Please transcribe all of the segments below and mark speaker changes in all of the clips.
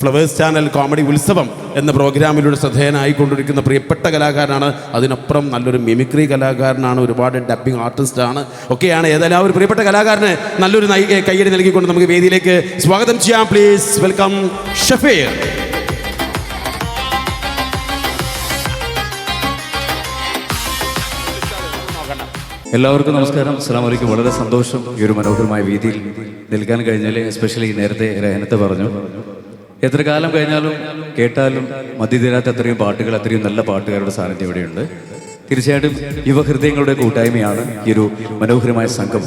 Speaker 1: Flowers channel comedy ഉത്സവം എന്ന പ്രോഗ്രാമിലൂടെ ശ്രദ്ധേയനായിക്കൊണ്ടിരിക്കുന്ന പ്രിയപ്പെട്ട കലാകാരനാണ്. അതിനപ്പുറം നല്ലൊരു മിമിക്രി കലാകാരനാണ്. ഒരുപാട് ഡബ്ബിംഗ് ആർട്ടിസ്റ്റാണ് ഒക്കെയാണ് ഏതായാലും ആ ഒരു പ്രിയപ്പെട്ട കലാകാരന് നല്ലൊരു കയ്യടി നൽകിക്കൊണ്ട് നമുക്ക് വേദിയിലേക്ക് സ്വാഗതം ചെയ്യാം. പ്ലീസ് വെൽക്കം ഷഫീർ
Speaker 2: എല്ലാവർക്കും നമസ്കാരം. അസ്സാം വലൈക്കും വളരെ സന്തോഷം ഈ ഒരു മനോഹരമായ വേദിയിൽ നിൽക്കാൻ കഴിഞ്ഞാൽ എസ്പെഷ്യലി നേരത്തെ രഹനത്തെ പറഞ്ഞു. എത്ര കാലം കഴിഞ്ഞാലും കേട്ടാലും മധ്യതീരാത്ത അത്രയും പാട്ടുകൾ അത്രയും നല്ല പാട്ടുകാരുടെ സാന്നിധ്യം ഇവിടെയുണ്ട്. തീർച്ചയായിട്ടും യുവഹൃദയങ്ങളുടെ കൂട്ടായ്മയാണ് ഈ ഒരു മനോഹരമായ സംഘം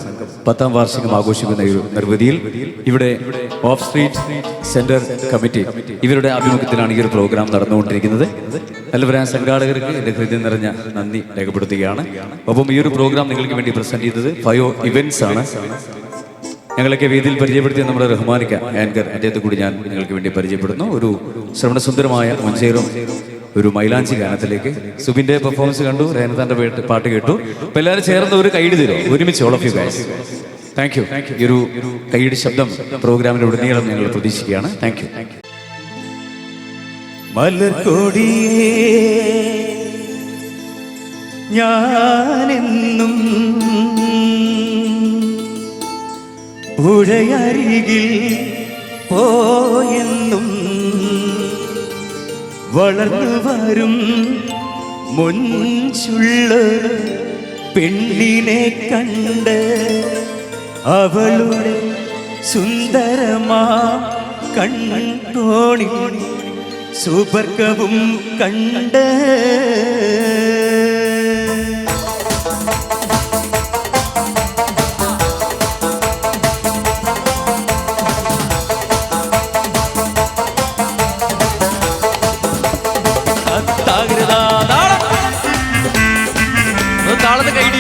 Speaker 2: പത്താം വാർഷികം ആഘോഷിക്കുന്ന ഒരു നിർവൃതിയിൽ. ഇവിടെ ഓഫ് സ്ട്രീറ്റ് സെന്റർ കമ്മിറ്റി ഇവരുടെ ആഭിമുഖ്യത്തിലാണ് ഈ ഒരു പ്രോഗ്രാം നടന്നുകൊണ്ടിരിക്കുന്നത്. എല്ലാവരും സംഘാടകർക്ക് എന്റെ ഹൃദയം നിറഞ്ഞ നന്ദി രേഖപ്പെടുത്തുകയാണ്. ഒപ്പം ഈ ഒരു പ്രോഗ്രാം നിങ്ങൾക്ക് വേണ്ടി പ്രസന്റ് ചെയ്തത് ഫയോ ഇവന്റ്സ് ആണ്. ഞങ്ങളൊക്കെ വേദിയിൽ പരിചയപ്പെടുത്തിയ നമ്മുടെ റഹ്മാനിക്ക ആങ്കർ അദ്ദേഹത്തെ കൂടി ഞാൻ നിങ്ങൾക്ക് വേണ്ടി പരിചയപ്പെടുന്നു. ഒരു ശ്രവണസുന്ദരമായ മഞ്ചേറും ഒരു മൈലാഞ്ചി ഗാനത്തിലേക്ക് സുബിന്റെ പെർഫോമൻസ് കണ്ടു രേനത്താന്റെ വീട്ടിൽ പാട്ട് കേട്ടു. അപ്പൊ എല്ലാവരും ചേർന്ന് ഒരു കൈയ്യടി തരും. ഒരുമിച്ച് all of you guys thank you ഈ ഒരു കൈയ്യടി ശബ്ദം പ്രോഗ്രാമിന്റെ ഉടനീളം ഞങ്ങൾ പ്രതീക്ഷിക്കുകയാണ്. താങ്ക് യു
Speaker 3: മലർക്കൊടിയേ ഞാനെന്നും പുഴയരികിൽ പോയെന്നും വളർന്നു വരും മുൻചുള്ള പെണ്ണിനെ കണ്ട് അവളുടെ സുന്ദരമാ കൺകോണി സൂപർക്കവും കണ്ട്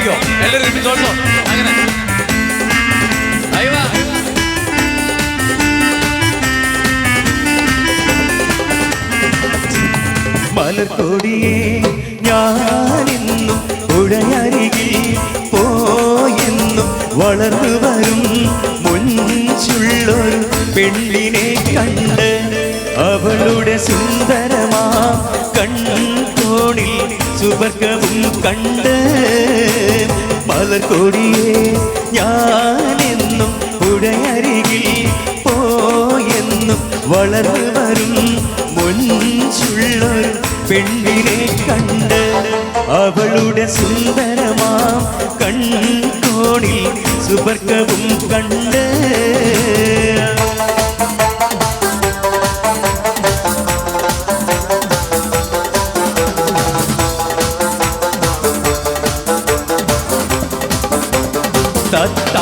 Speaker 4: കൈയിടിക്കോ എല്ലാവരും ഒരുമിച്ചോളോ അങ്ങനെ. അയ്യോ
Speaker 3: ഞാനിന്നും പുഴയരികിൽ പോയെന്നും വളർന്നു വരും മുൻചുള്ളൊരു പെണ്ണിനെ കണ്ട് അവളുടെ സുന്ദരമാ കണ്ണോണിൽ സുവർഗവും കണ്ട് മലർക്കൊടിയെ ഞാനെന്നും പുഴയരികിൽ പോയെന്നും വളർന്നു വരും മുൻചുള്ളൊരു പെണ്ണിനെ കണ്ട് അവളുടെ സുന്ദരമാം കൺകോണിൽ സുബർക്കവും കണ്ട്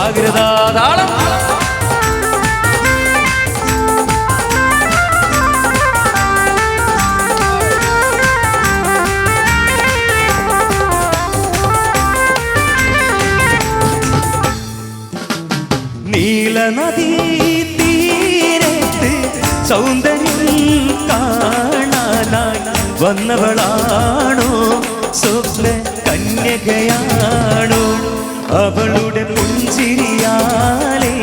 Speaker 3: തത്താകൃതാ
Speaker 4: താളം.
Speaker 3: നീലനദീ തീരത്ത് സൗന്ദര്യം കാണാനായി വന്നവളാണോ സ്വപ്ന കന്യകയാണോ? അവളുടെ പുഞ്ചിരിയാലേ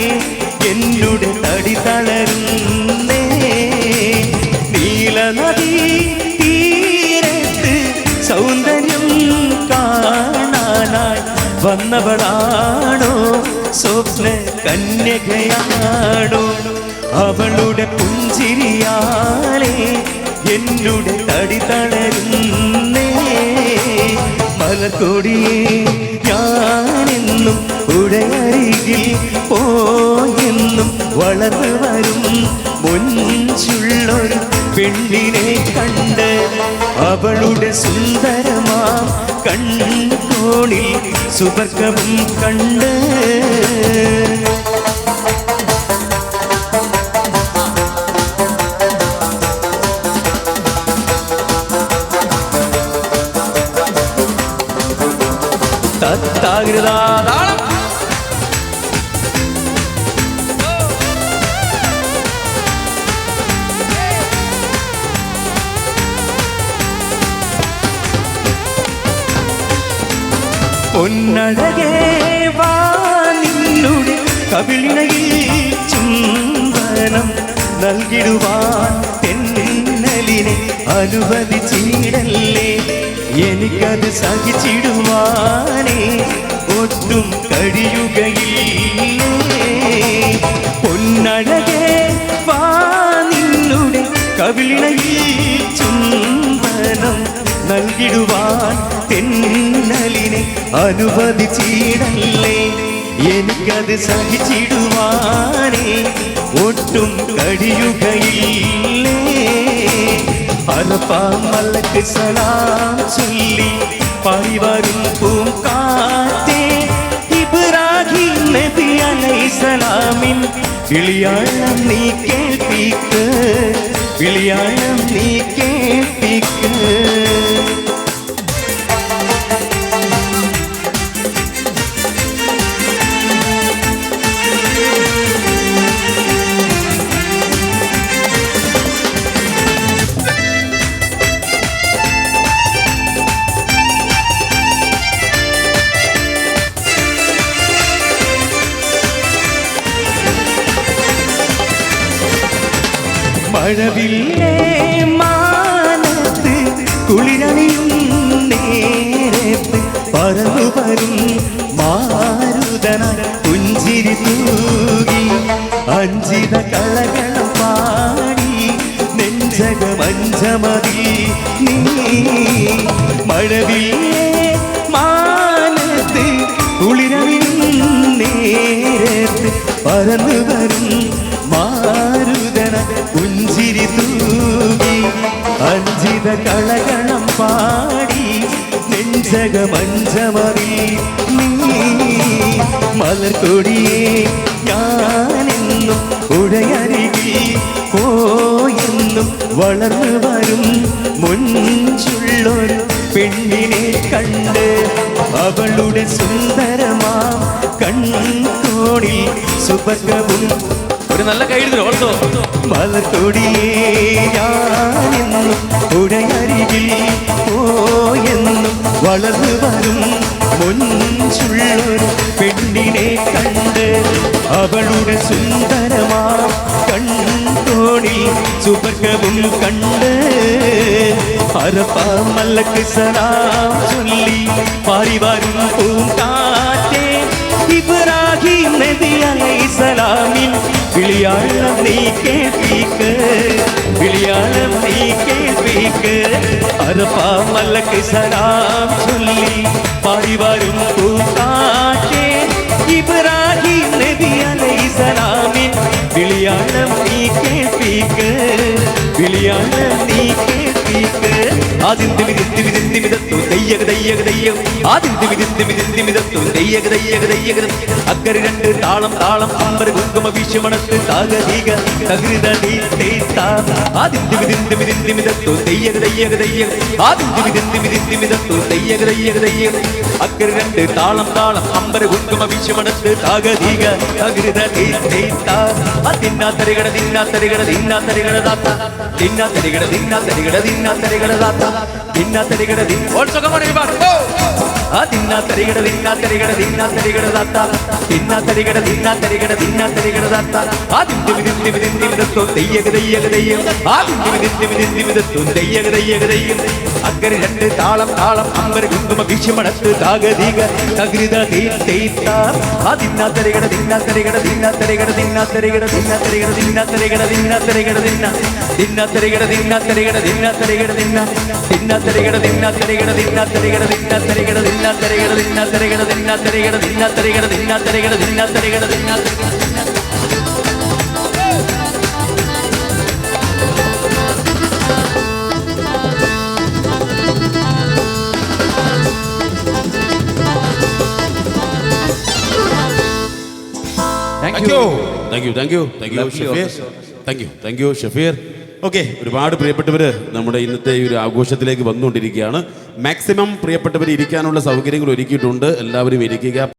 Speaker 3: എന്നുടെ തടി തളരുന്നേ. നീല നദി തീരത്ത് സൗന്ദര്യം കാണാനായി വന്നവളാണോ? സ്വപ്ന കന്യകയാണോ? അവളുടെ പുഞ്ചിരിയാലേ എന്നുടെ തടി തളരുന്നേ. മലക്കൊടിയേ ഞാനെന്നും ഉടയരികിൽ പോയെന്നും വളർന്നു വരും മുൻചുള്ളൊരു പെണ്ണിനെ കണ്ട് അവളുടെ സുന്ദരമാം കൺകോണിൽ സുബർക്കവും കണ്ട് തത്താകൃതാ
Speaker 4: താളം
Speaker 3: വാ നിന്നുടെ കവിളിണയിൽ ചുംബനം നൽകിടുവാൻ തെന്നലിനെ അനുവദിച്ചിടല്ലേ? എനിക്കത് സഹിച്ചിടുവാനേ ஒட்டும் கழியுகையில் பொன்னழகே வானின்னுடைய கவிழினையில் சும்பனம் നൽകിടുവാൻ തെന്നലിനെ അനുവദിച്ചിടല്ലേ എനിക്കത് സഹിച്ചിടുവാനേ ഒട്ടും കഴിയുകയില്ലേ അറപ്പാ മലക്ക് സലാം ചൊല്ലി പാടിവരും പൂങ്കാറ്റേ ഇബ്രാഹിം നബി അലൈസലാമിൻ വിളിയാളം നീ കേൾപ്പിക്ക് വിളിയാളം നീ കേൾപ്പിക്ക്. മഴവില്ലേ മാനത്ത് കുളിരണിയും നേരത്ത് പറന്നു വരും മാരുതന പുഞ്ചിരി തൂകി അഞ്ചിത കളകളം പാടി നെഞ്ചകമഞ്ചമതി നീ മഴവില്ലേ മാനത്ത് കുളിരണിയും നേരത്ത് പറന്നു വരും മാരുതന അഞ്ചിത കളകണം പാടി നെഞ്ചകമഞ്ചമറി നീ മലർക്കൊടിയേ ഞാനെന്നും ഉടയരികിൽ പോയെന്നും വളർന്നു വരും. മുൻചുള്ളൊരു പെണ്ണിനെ കണ്ട് അവളുടെ സുന്ദരമാ കൺകോണിൽ സുഭഗവും
Speaker 4: ഒരു നല്ല കൈ ഓൾസോ
Speaker 3: മലക്കൊടിയേ ഞാനെന്നും ഉടയരികിൽ പോയെന്നും വളർന്നു വരും മുൻചുള്ളൊരു പെണ്ണിനെ കണ്ട് അവളുടെ സുന്ദരമാ കൺകോണിൽ സുവർഗവും കണ്ട് അരപ്പ മല്ലക്ക് സലാം ചൊല്ലി പാറി വരും விழியாளம் நீ கேள்விக்க விழியாளம் நீ கேள்விக்க அரப்பா மல்லக்கு சலாம் சொல்லி பாடி வரும் கூட்டா ஆதிந்து விதித்து விதித்து மிதத்து தையக தையக தையம் ஆதிந்து விதித்து விதித்து மிதத்து தையக தையக தையக அக்கறி ரெண்டு தாளம் தாளம் அம்பர் குங்கும வீச்சு மனத்து தாக தீக தகிருதடி தேய்த்தா ஆதிந்து விதித்து விதித்து மிதத்து தையக தையக தையம் ஆதிந்து விதித்து விதித்து மிதத்து தையக தையக தையம் அக்கறி ரெண்டு தாளம் தாளம் அம்பர் குங்கும வீச்சு மனத்து தாக தீக தகிருதடி தேய்த்தா தரிகட தின்னா தரிகட தின்னா தரிகட தாத்தா தின்னா தரிகட தின்னா தரிகட தின்னா தரிகட தாத்தா ദിന്ന തരികട ദിൻ
Speaker 4: ഓൾസോ കമോൺ
Speaker 3: തിന്നാ തരികട തിന്ന തരികട തിന്ന തരികട താത്ത തിന്ന തരികട തിന്ന തരികട തിന്ന തരികട താത്ത ആ തിന്തി വിതിന്തി വിതിന്തി വിതത്തു തെയ്യക തെയ്യക തെയ്യം ആ തിന്തി വിതിന്തി വിതിന്തി വിതത്തു തെയ്യക തെയ്യക തെയ്യം അക്കരെ രണ്ട് താളം താളം അമ്പര കുങ്കുമ വീശുമണത്ത് താകതീക തകൃത തെയ്ത്ത ആ തിന്നാ തരികട തിന്ന തരികട തിന്ന തരികട തിന്ന തരികട തിന്ന തരികട തിന്ന തരികട തിന്ന തരികട തിന്ന തിന്ന തരികട തിന്ന തരികട തിന്ന തരികട തിന്ന തിന്ന തരികട തിന്ന തരികട തിന്ന തരികട തിന്ന തരികട തിന്നാ ദിന്ന തിരകട ദിന്ന തിരകട ദിന്ന തിരകട ദിന്ന തിരകട ദിന്ന തിരകട ദിന്ന തിരകട
Speaker 1: ദിന്ന Thank you. Thank you. Thank you. Thank
Speaker 2: you,
Speaker 1: Shafir. Thank you. Thank you, Shafir. Okay ഒരുപാട് പ്രിയപ്പെട്ടവർ നമ്മുടെ ഇന്നത്തെ ഈ ഒരു ആഘോഷത്തിലേക്ക് വന്നുകൊണ്ടിരിക്കുകയാണ്. മാക്സിമം പ്രിയപ്പെട്ടവർ ഇരിക്കാനുള്ള സൗകര്യങ്ങൾ ഒരുക്കിയിട്ടുണ്ട്. എല്ലാവരും ഇരിക്കുക.